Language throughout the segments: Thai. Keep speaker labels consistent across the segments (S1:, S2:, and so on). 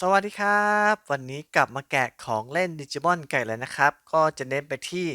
S1: สวัสดีครับ วันนี้กลับมาแกะของเล่นดิจิมอนไก่แล้วนะครับ ก็จะเน้นไปที่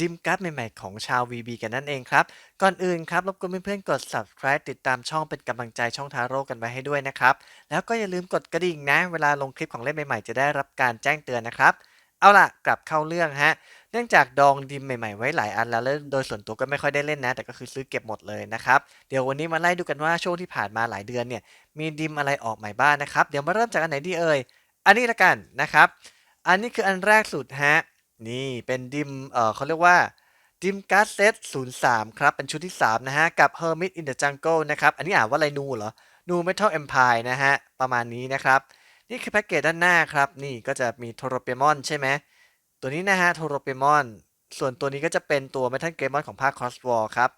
S1: ดิมการ์ดใหม่ๆของชาว VB กันนั่นเองครับ ก่อนอื่นครับรบกวนเพื่อนๆกด subscribe ติดตามช่องเป็นกำลังใจช่องทาโร่กันไว้ให้ด้วยนะครับ แล้วก็อย่าลืมกดกระดิ่งนะ เวลาลงคลิปของเล่นใหม่ๆ จะได้รับการแจ้งเตือนนะครับ เอาล่ะกลับเข้าเรื่องฮะ เนื่องจากดองดิมใหม่ๆไว้หลายอันแล้วแล้วโดยส่วนตัวก็ไม่ค่อยได้เล่นนะ แต่ก็คือซื้อเก็บหมดเลยนะครับ เดี๋ยววันนี้มาไล่ดูกันว่าช่วงที่ผ่านมาหลายเดือนเนี่ยมีดิมอะไรออกใหม่บ้างนะครับ เดี๋ยวมาเริ่มจากอันไหนดีเอ่ย อันนี้ละกันนะครับ อันนี้คืออันแรกสุดฮะ นี่เป็นดิม เอ่อเขาเรียกว่าดิมการ์ดเซต03 ครับ เป็นชุดที่ 3 นะฮะ กับ Hermit in the Jungle นะครับ อันนี้อ่านว่าอะไรนูเหรอ นู Metal Empire นะฮะ ประมาณนี้นะครับ นี่คือแพ็กเกจด้านหน้าครับ นี่ก็จะมีโทรเปมอนใช่ไหม ตัวนี้นะฮะโทโรเปมอน ส่วนตัวนี้ก็จะเป็นตัว Metal g a m o n ของภาค Cross War ครับ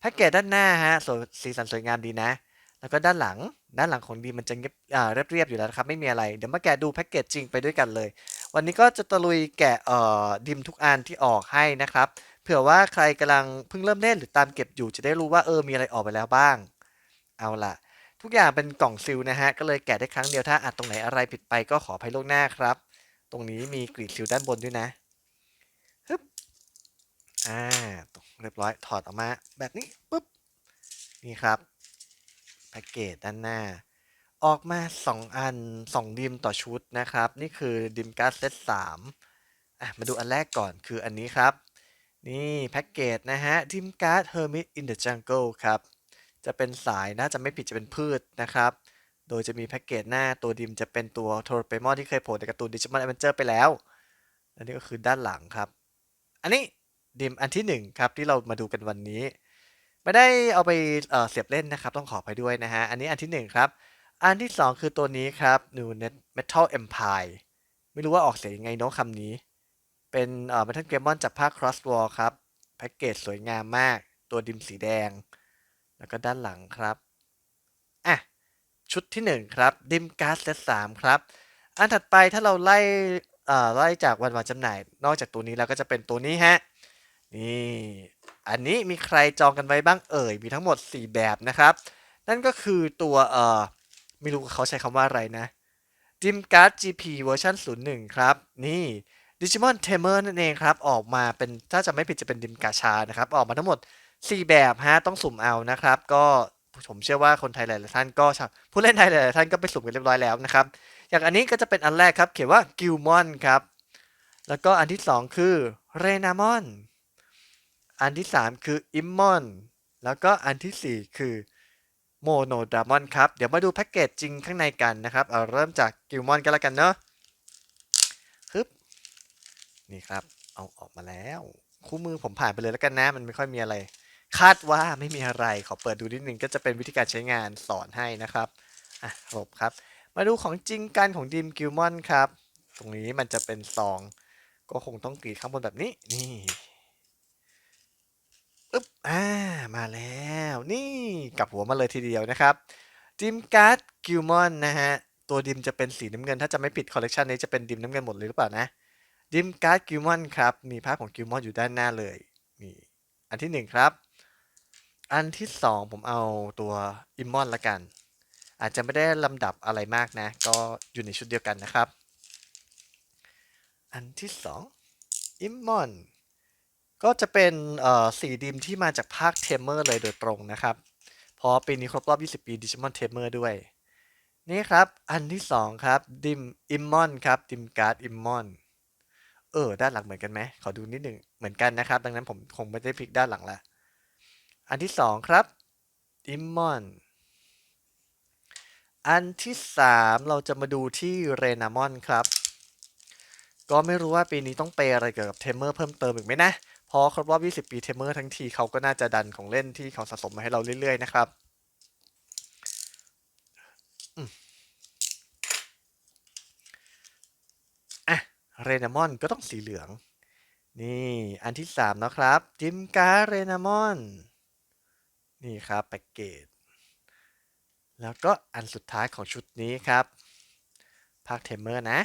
S1: แพ็กเกจด้านหน้าฮะสวยสีสันสวยงามดีนะ แล้วก็ด้านหลังด้านหลังของดีมันจะเงียบเรียบๆอยู่แล้วครับไม่มีอะไรเดี๋ยวมาแกะดูแพ็กเกจจริงไปด้วยกันเลย วันนี้ก็จะตะลุยแกะเอ่อดิมทุกอันที่ออกให้นะครับเผื่อว่าใครกำลังเพิ่งเริ่มเล่นหรือตามเก็บอยู่จะได้รู้ว่าเออมีอะไรออกไปแล้วบ้าง เอาล่ะ ทุกอย่างเป็นกล่องซิลนะฮะก็เลยแกะได้ครั้งเดียวถ้าอัดตรงไหนอะไรผิดไปก็ขออภัยล่วงหน้าครับ ตรงนี้มีกรีดซิลด้านบนด้วยนะฮึบอ่าเรียบร้อยถอดออกมาแบบนี้ปุ๊บนี่ครับแพ็กเกจด้านหน้า ออกมา 2 อัน 2 ดิมต่อชุดนะครับ นี่คือดิมการ์ดเซต3อะมาดูอันแรกก่อนคืออันนี้ครับ นี่แพ็กเกจนะฮะดิมการ์ด Hermit in the Jungle ครับ จะเป็นสายน่าจะไม่ผิดจะเป็นพืชนะครับ โดยจะมีแพ็กเกจหน้าตัวดิมจะเป็นตัวโทรเปมอนที่เคยโผล่ในการ์ตูน Digimon Adventure ไปแล้ว อันนี้ก็คือด้านหลังครับ อันนี้ดิมอันที่ 1 ครับที่เรามาดูกันวันนี้ ไม่ได้เอาไปเเสียบเล่นนะครับ ต้องขอไปด้วยนะฮะ อันนี้อันที่ 1 ครับ อันที่ 2 คือตัวนี้ครับ New Net Metal Empire ไม่รู้ว่าออกเสียงยังไงเนาะคำนี้ เป็นเอ่อ Metal Greymon จากภาค Cross War ครับ แพ็กเกจสวยงามมาก ตัวดิมสีแดง แล้วก็ด้านหลังครับ ชุดที่ 1 ครับดิมการ์ดเซต3ครับ อันถัดไปถ้าเราไล่เอ่อไล่จากวันวางจำหน่าย นอกจากตัวนี้แล้วก็จะเป็นตัวนี้ฮะ นี่ อันนี้มีใครจองกันไว้บ้างเอ่ย มีทั้งหมด 4 แบบนะครับ นั่นก็คือตัวเอ่อไม่รู้เขาใช้คำว่าอะไรนะ Dim Card GP เวอร์ชัน01 ครับ นี่ Digimon Tamer นั่นเองครับ ออกมาเป็นถ้าจะไม่ผิดจะเป็นดิมกาชานะครับ ออกมาทั้งหมด 4 แบบฮะต้องสุ่มเอานะครับ ก็ ผมเชื่อว่าคนไทยหลายๆท่านก็ผู้เล่นไทยหลายๆท่านก็ไปสุ่มกันเรียบร้อยแล้วนะครับ อย่างอันนี้ก็จะเป็นอันแรกครับ เขียนว่า Gilmon ครับ แล้วก็อันที่ 2 คือ Renamon อันที่ 3 คือ Immon แล้วก็อันทีสี่4 คือ Mono Dramon ครับ เดี๋ยวมาดูแพ็กเกจจริงข้างในกันนะครับ เอาเริ่มจาก Gilmon กันแล้วกันเนาะฮึบนี่ครับ เอาออกมาแล้ว คู่มือผมผ่านไปเลยแล้วกันนะ มันไม่ค่อยมีอะไร คาดว่าไม่มีอะไรขอเปิดดูนิดนึงก็จะเป็นวิธีการใช้งานสอนให้นะครับอะหลบครับ มาดูของจริงกันของดิมกิลมอนครับ ตรงนี้มันจะเป็นซอง ก็คงต้องกรีดข้างบนแบบนี้นี่อึ๊บอ่ามาแล้วนี่กลับหัวมาเลยทีเดียวนะครับดิมการ์ดกิลมอนนะฮะตัวดิมจะเป็นสีน้ำเงิน ถ้าจะไม่ผิดคอลเลกชันนี้จะเป็นดิมน้ำเงินหมดเลยหรือเปล่านะดิมการ์ดกิลมอนครับมีภาพของกิลมอนอยู่ด้านหน้าเลยนี่อันที่หนึ่งครับ อันที่สองผมเอาตัวอิมมอนละกัน อาจจะไม่ได้ลำดับอะไรมากนะ ก็อยู่ในชุดเดียวกันนะครับ อันที่สองอิมมอนก็จะเป็นเอ่อสีดิมที่มาจากภาคเทมเมอร์เลยโดยตรงนะครับ เพราะปีนี้ครบรอบ 20 ปีดิจิมอนเทมเมอร์ด้วย นี่ครับ อันที่สองครับดิมอิมมอนครับดิมการ์ดอิมมอนเออ ด้านหลังเหมือนกันไหม ขอดูนิดหนึ่งเหมือนกันนะครับ ดังนั้นผมคงไม่ได้พลิกด้านหลังละ อันที่สองครับดิมมอนอันที่สามเราจะมาดูที่เรนามอนครับ ก็ไม่รู้ว่าปีนี้ต้องเปยอะไรเกี่ยวกับเทมเมอร์เพิ่มเติมอีกไหมนะเพราะครบรอบ20 ปีเทมเมอร์ทั้งทีเขาก็น่าจะดันของเล่นที่เขาสะสมมาให้เราเรื่อย ๆ นะครับอะเรนามอนก็ต้องสีเหลือง นี่ อันที่สามนะครับ จิมการเรนามอน นี่ครับแพ็กเกจ แล้วก็อันสุดท้ายของชุดนี้ครับภาคเทมเมอร์นะ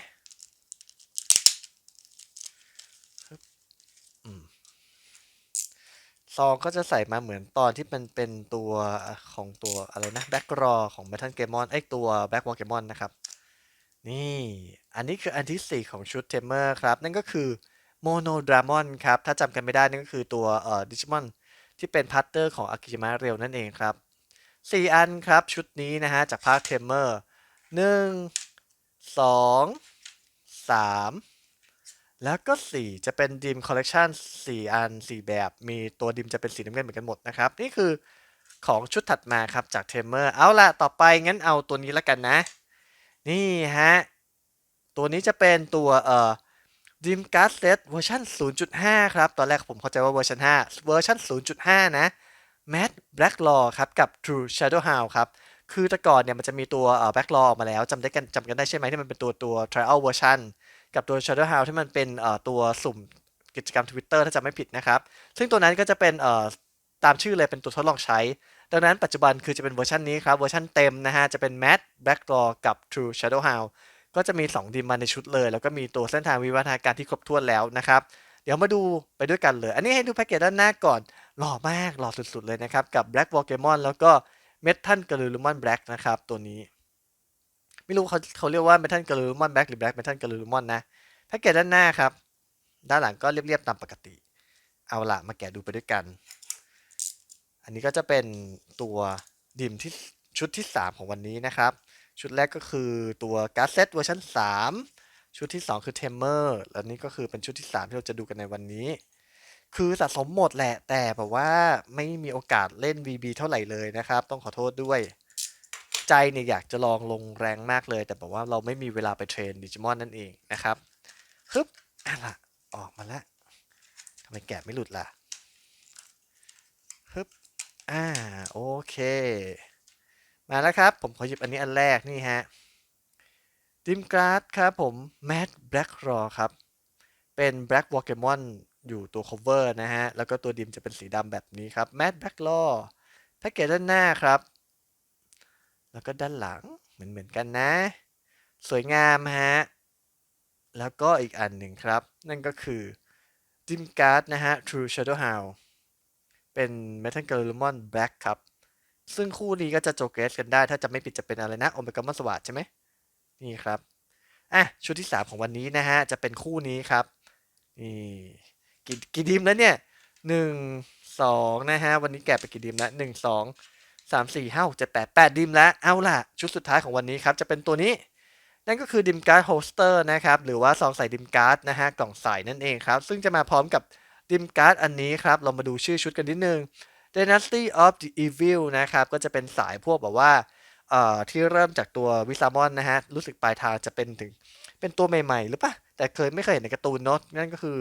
S1: ซองก็จะใส่มาเหมือนตอนที่มันเป็นตัวของตัวอะไรนะแบ็กรอของ Metal g a m o n ไอตัว Black w a l g a m o n นะครับ นี่ อันนี้คืออันที่ 4 ของชุดเทมเมอร์ครับ นั่นก็คือโมโนดรามอนครับ ถ้าจำกันไม่ได้นั่นก็คือตัวเอ่อดิจิมอน ที่เป็นพาร์ตเตอร์ของอากิจิมะเรลนั่นเองครับ 4 อันครับชุดนี้นะฮะจากภาคเทมเมอร์หนึ่งสองสามแล้วก็ 4 จะเป็นดิมคอลเลกชัน4 อัน 4 แบบ มีตัวดิมจะเป็นสีน้ำเงินเหมือนกันหมดนะครับ นี่คือของชุดถัดมาครับจากเทมเมอร์ เอาล่ะ ต่อไปงั้นเอาตัวนี้แล้วกันนะ นี่ฮะ ตัวนี้จะเป็นตัวเอ่อ Dream Card Set เวอร์ชัน0.5 ครับ ตอนแรกผมเข้าใจว่าเวอร์ชัน5 เวอร์ชัน0.5 นะ Matt Blacklaw ครับ กับ True Shadowhound ครับ คือแต่ก่อนเนี่ยมันจะมีตัวเอ่อ Blacklaw ออกมาแล้วจำได้กันจำกันได้ใช่ไหมที่มันเป็นตัวตัว Trial Version กับตัว Shadowhound ที่มันเป็นตัวสุ่มกิจกรรม Twitter ถ้าจำไม่ผิดนะครับ ซึ่งตัวนั้นก็จะเป็นตามชื่อเลยเป็นตัวทดลองใช้ ดังนั้นปัจจุบันคือจะเป็นเวอร์ชันนี้ครับ เวอร์ชันเต็มนะฮะ จะเป็น Matt Blacklaw กับ True Shadowhound ก็จะมี 2 ดิมมาในชุดเลย แล้วก็มีตัวเส้นทางวิวัฒนาการที่ครบถ้วนแล้วนะครับ เดี๋ยวมาดูไปด้วยกันเลย อันนี้ให้ดูแพ็กเกจด้านหน้าก่อน หล่อมากหล่อสุดๆเลยนะครับ กับ Black Pokemon แล้วก็ Metal g a l u m o n Black นะครับตัวนี้ ไม่รู้เขาเขาเรียกว่า Metal g a l u m o n Black หรือ Black Metal g a l u m o n นะแพ็กเกจด้านหน้าครับ ด้านหลังก็เรียบๆตามปกติ เอาละมาแกะดูไปด้วยกัน อันนี้ก็จะเป็นตัวดิมที่ชุดที่ 3 ของวันนี้นะครับ ชุดแรกก็คือตัวการ์ดเซตเวอร์ชัน3 ชุดที่ 2 คือเทมเมอร์แล้วนี่ก็คือเป็นชุดที่ 3 ที่เราจะดูกันในวันนี้ คือสะสมหมดแหละ แต่แบบว่าไม่มีโอกาสเล่น VB เท่าไหร่เลยนะครับ ต้องขอโทษด้วย ใจเนี่ยอยากจะลองลงแรงมากเลย แต่แบบว่าเราไม่มีเวลาไปเทรนดิจิมอนนั่นเองนะครับฮึบอะล่ะ ออกมาแล้วทำไมแกะไม่หลุดล่ะฮึบอ่าโอเค มาแล้วครับ ผมขอหยิบอันนี้อันแรกนี่ฮะดิมการ์ดครับผม Mad Black Raw ครับ เป็น Black Pokemon อยู่ตัว cover นะฮะ แล้วก็ตัวดิมจะเป็นสีดำแบบนี้ครับ Mad Black Raw แพ็กเกจด้านหน้าครับ แล้วก็ด้านหลังเหมือนเหมือนกันนะ สวยงามฮะ แล้วก็อีกอันหนึ่งครับ นั่นก็คือดิมการ์ดนะฮะ True Shadowhound เป็น Metal g a l u m o n Black ครับ ซึ่งคู่นี้ก็จะโจเกสกันได้ ถ้าจะไม่ผิดจะเป็นอะไรนะโอเมก้ามอนสวัสดใช่ไหมนี่ครับอะชุดที่ 3 ของวันนี้นะฮะ จะเป็นคู่นี้ครับนี่กี่กี่ดิมแล้วเนี่ยหนึ่งสองนะฮะ วันนี้แกะไปกี่ดิมแล้วหนึ่งสองสามสี่ห้าหกเจ็ดแปดแปดดิมแล้วเอาล่ะ ชุดสุดท้ายของวันนี้ครับ จะเป็นตัวนี้ นั่นก็คือดิมการ์ดโฮสเตอร์นะครับ หรือว่าซองใส่ดิมการ์ดนะฮะ กล่องใส่นั่นเองครับ ซึ่งจะมาพร้อมกับดิมการ์ดอันนี้ครับ เรามาดูชื่อชุดกันนิดนึง Dynasty of the Evil นะครับก็จะเป็นสายพวกแบบว่าเอ่อที่เริ่มจากตัววิซามอนนะฮะ รู้สึกปลายทางจะเป็นถึงเป็นตัวใหม่ๆ หรือปะแต่เคยไม่เคยเห็นในการ์ตูนเนาะนั่นก็คือ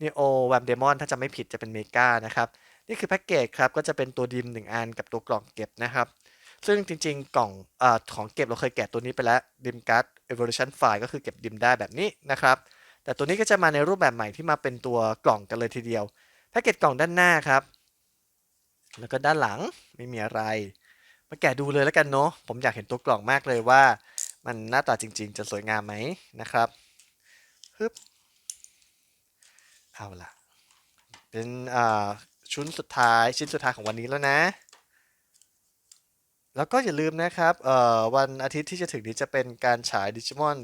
S1: นีโอแวมเดมอนถ้าจะไม่ผิดจะเป็นเมกานะครับ นี่คือแพ็กเกจครับ ก็จะเป็นตัวดิม 1 อันกับตัวกล่องเก็บนะครับ ซึ่งจริงๆกล่องเอ่อของเก็บเราเคยแกะตัวนี้ไปแล้วดิมการ์ด evolution file ก็คือเก็บดิมได้แบบนี้นะครับ แต่ตัวนี้ก็จะมาในรูปแบบใหม่ที่มาเป็นตัวกล่องกันเลยทีเดียวแพ็กเกจกล่องด้านหน้าครับ แล้วก็ด้านหลังไม่มีอะไร มาแกะดูเลยแล้วกันเนาะ ผมอยากเห็นตัวกล่องมากเลยว่า มันหน้าตาจริง ๆ จะสวยงามไหมนะครับฮึบเอาล่ะ เป็นอ่าชุดสุดท้ายชิ้นสุดท้ายของวันนี้แล้วนะ แล้วก็อย่าลืมนะครับเอ่อวันอาทิตย์ที่จะถึงนี้จะเป็นการฉายดิจิมอน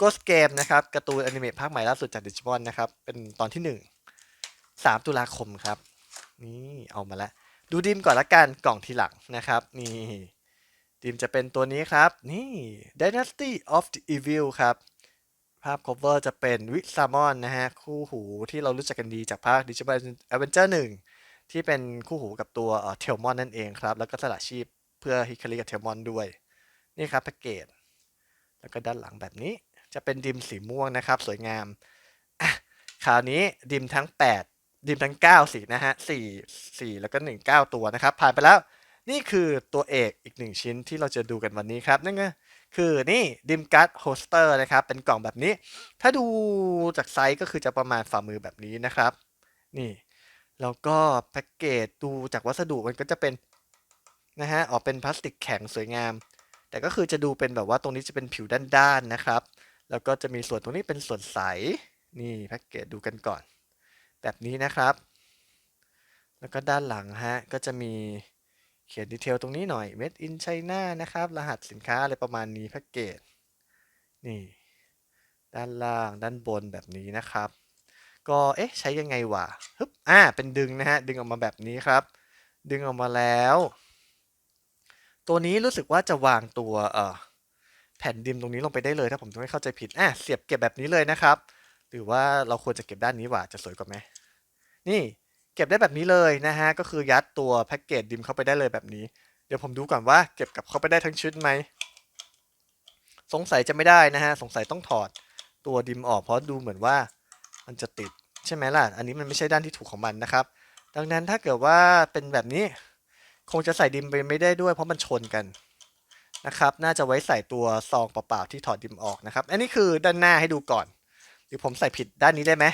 S1: Ghost Game นะครับการ์ตูนอนิเมะภาคใหม่ล่าสุดจากดิจิมอนนะครับ เป็นตอนที่ 1 3 ตุลาคมครับ นี่เอามาแล้ว ดูดิมก่อนละกันกล่องทีหลังนะครับ นี่ดิมจะเป็นตัวนี้ครับ นี่ Dynasty of the Evil ครับ ภาพ cover จะเป็นวิซามอนนะฮะ คู่หูที่เรารู้จักกันดีจากภาค Digimon Adventure 1 ที่เป็นคู่หูกับตัวเทลมอนนั่นเองครับ แล้วก็สละชีพเพื่อฮิคาริกับเทลมอนด้วย นี่ครับแพ็กเกจแล้วก็ด้านหลังแบบนี้จะเป็นดิมสีม่วงนะครับ สวยงามคราวนี้ดิมทั้ง 8 ดิมทั้ง 9 สีนะฮะ4 4 แล้วก็ 1 9 ตัวนะครับ ผ่านไปแล้วนี่คือตัวเอกอีกหนึ่งชิ้นที่เราจะดูกันวันนี้ครับ นั่นก็คือนี่ดิมการ์ดโฮสเตอร์นะครับ เป็นกล่องแบบนี้ ถ้าดูจากไซส์ก็คือจะประมาณฝ่ามือแบบนี้นะครับ นี่ แล้วก็แพ็กเกจดูจากวัสดุมันก็จะเป็นนะฮะออกเป็นพลาสติกแข็งสวยงาม แต่ก็คือจะดูเป็นแบบว่าตรงนี้จะเป็นผิวด้านๆนะครับ แล้วก็จะมีส่วนตรงนี้เป็นส่วนใส นี่แพ็กเกจดูกันก่อน แบบนี้นะครับ แล้วก็ด้านหลังฮะก็จะมีเขียนดีเทลตรงนี้หน่อย Made in China นะครับ รหัสสินค้าอะไรประมาณนี้แพ็กเกจนี่ ด้านล่างด้านบนแบบนี้นะครับ ก็เอ๊ะใช้ยังไงวะฮึบอ่าเป็นดึงนะฮะดึงออกมาแบบนี้ครับ ดึงออกมาแล้ว ตัวนี้รู้สึกว่าจะวางตัวเอ่อแผ่นดินตรงนี้ลงไปได้เลยถ้าผมไม่เข้าใจผิดอะเสียบเก็บแบบนี้เลยนะครับ หรือว่าเราควรจะเก็บด้านนี้ว่าจะสวยกว่าไหม นี่เก็บได้แบบนี้เลยนะฮะ ก็คือยัดตัวแพ็กเกจดิมเข้าไปได้เลยแบบนี้ เดี๋ยวผมดูก่อนว่าเก็บกับเข้าไปได้ทั้งชุดไหม สงสัยจะไม่ได้นะฮะ สงสัยต้องถอดตัวดิมออกเพราะดูเหมือนว่ามันจะติดใช่ไหมล่ะ อันนี้มันไม่ใช่ด้านที่ถูกของมันนะครับ ดังนั้นถ้าเกิดว่าเป็นแบบนี้ คงจะใส่ดิมไปไม่ได้ด้วย เพราะมันชนกันนะครับ น่าจะไว้ใส่ตัวซองเปล่าๆที่ถอดดิมออกนะครับ อันนี้คือด้านหน้าให้ดูก่อน หรือผมใส่ผิดด้านนี้ได้ไหม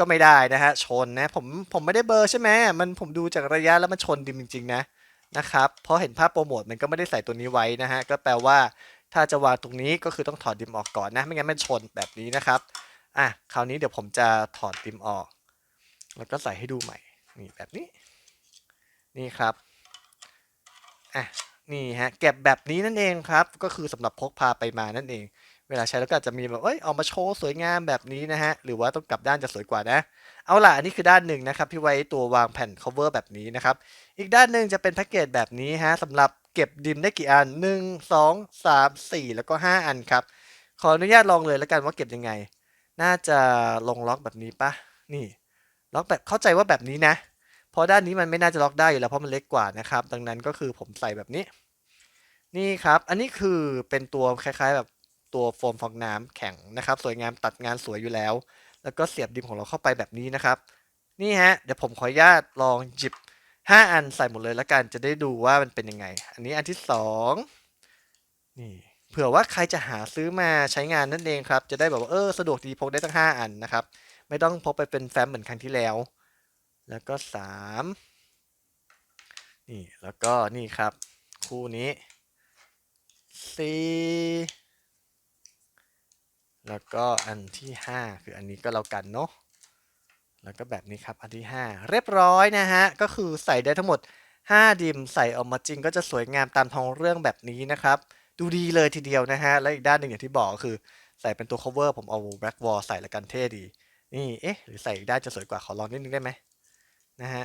S1: ก็ไม่ได้นะฮะชนนะผมผมไม่ได้เบอร์ใช่ไหมมันผมดูจากระยะแล้วมันชนดิมจริง ๆ นะนะครับเพราะเห็นภาพโปรโมทมันก็ไม่ได้ใส่ตัวนี้ไว้นะฮะก็แปลว่าถ้าจะวางตรงนี้ก็คือต้องถอดดิมออกก่อนนะไม่งั้นมันชนแบบนี้นะครับอะคราวนี้เดี๋ยวผมจะถอดดิมออก แล้วก็ใส่ให้ดูใหม่นี่แบบนี้ นี่ครับอะนี่ฮะเก็บแบบนี้นั่นเองครับ ก็คือสำหรับพกพาไปมานั่นเอง เวลาใช้แล้วก็อาจจะมีแบบเอ้ยเอามาโชว์สวยงามแบบนี้นะฮะ หรือว่าต้องกลับด้านจะสวยกว่านะ เอาล่ะ อันนี้คือด้านหนึ่งนะครับ ที่ไว้ตัววางแผ่น cover แบบนี้นะครับ อีกด้านหนึ่งจะเป็นแพ็กเกจแบบนี้ฮะสำหรับเก็บดิมได้กี่อัน 1 2 3 4 แล้วก็ 5 อันครับ ขออนุญาตลองเลยแล้วกันว่าเก็บยังไง น่าจะลงล็อกแบบนี้ปะนี่ ล็อกแบบเข้าใจว่าแบบนี้นะ เพราะด้านนี้มันไม่น่าจะล็อกได้อยู่แล้วเพราะมันเล็กกว่านะครับ ดังนั้นก็คือผมใส่แบบนี้ นี่ครับ อันนี้คือเป็นตัวคล้ายๆแบบ ตัวโฟมฟองน้ำแข็งนะครับ สวยงามตัดงานสวยอยู่แล้ว แล้วก็เสียบดิมของเราเข้าไปแบบนี้นะครับ นี่ฮะ เดี๋ยวผมขออนุญาตลองหยิบ 5 อันใส่หมดเลยแล้วกันจะได้ดูว่ามันเป็นยังไง อันนี้อันที่ 2 นี่เผื่อว่าใครจะหาซื้อมาใช้งานนั่นเองครับ จะได้แบบว่าเออสะดวกดีพกได้ตั้ง 5 อันนะครับ ไม่ต้องพกไปเป็นแฟ้มเหมือนครั้งที่แล้ว แล้วก็สามนี่แล้วก็นี่ครับ คู่นี้สี่ แล้วก็อันที่ห้าคืออันนี้ก็แล้วกันเนาะแล้วก็แบบนี้ครับอันที่ห้าเรียบร้อยนะฮะ ก็คือใส่ได้ทั้งหมด 5 ดิมใส่ออกมาจริงก็จะสวยงามตามท้องเรื่องแบบนี้นะครับ ดูดีเลยทีเดียวนะฮะ และอีกด้านหนึ่งอย่างที่บอกคือใส่เป็นตัว cover ผมเอา black wall ใส่ละกันเท่ดี นี่ เอ๊ะ หรือใส่อีกด้านจะสวยกว่าขอลองนิดนึงได้ไหมนะฮะ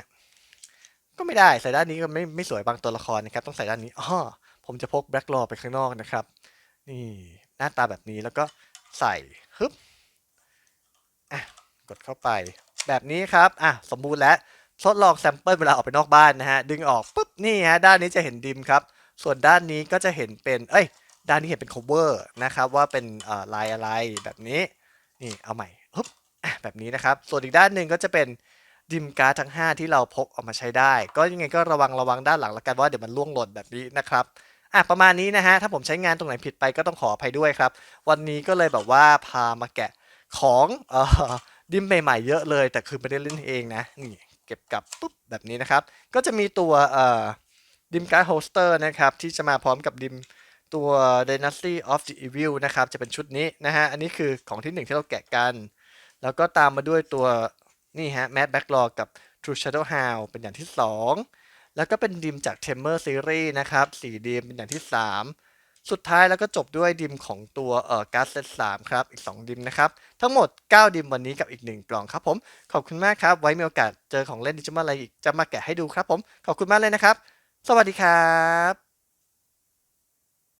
S1: ก็ไม่ได้ใส่ด้านนี้ก็ไม่ไม่สวยบางตัวละครนะครับ ต้องใส่ด้านนี้อ๋อผมจะพก black law ไปข้างนอกนะครับ นี่หน้าตาแบบนี้แล้วก็ ใส่ฮึบอะกดเข้าไป แบบนี้ครับอะสมบูรณ์แล้วทดลองแซมเปิลเวลาออกไปนอกบ้านนะฮะ ดึงออกปุ๊บนี่ฮะด้านนี้จะเห็นดิมครับ ส่วนด้านนี้ก็จะเห็นเป็นเอ้ยด้านนี้เห็นเป็น cover นะครับว่าเป็นลายอะไรแบบนี้นี่เอาใหม่ฮึบแบบนี้นะครับ ส่วนอีกด้านหนึ่งก็จะเป็นดิมการ์ดทั้ง 5 ที่เราพกออกมาใช้ได้ ก็ยังไงก็ระวังระวังด้านหลังละกันว่าเดี๋ยวมันล่วงหล่นแบบนี้นะครับ อะประมาณนี้นะฮะ ถ้าผมใช้งานตรงไหนผิดไปก็ต้องขออภัยด้วยครับ วันนี้ก็เลยแบบว่าพามาแกะของเอ่อดิมใหม่ๆเยอะเลย แต่คือไม่ได้เล่นเองนะ นี่เก็บกลับปุ๊บแบบนี้นะครับ ก็จะมีตัวเอ่อดิมการ์ดโฮสเตอร์นะครับ ที่จะมาพร้อมกับดิมตัว Dynasty of the Evil นะครับ จะเป็นชุดนี้นะฮะ อันนี้คือของที่หนึ่งที่เราแกะกัน แล้วก็ตามมาด้วยตัวนี่ฮะ Mad Backlog กับ True Shadow Hound เป็นอย่างที่2 แล้วก็เป็นดิมจากเทมเมอร์ซีรีส์นะครับ4ดิมเป็นอย่างที่ 3 สุดท้ายแล้วก็จบด้วยดิมของตัวเอ่อ Gas Set 3ครับ อีก 2 ดิมนะครับ ทั้งหมด 9 ดิมวันนี้กับอีก 1 กล่องครับผม ขอบคุณมากครับ ไว้มีโอกาสเจอของเล่นดิจิมอลอะไรอีกจะมาแกะให้ดูครับผม ขอบคุณมากเลยนะครับ สวัสดีครับ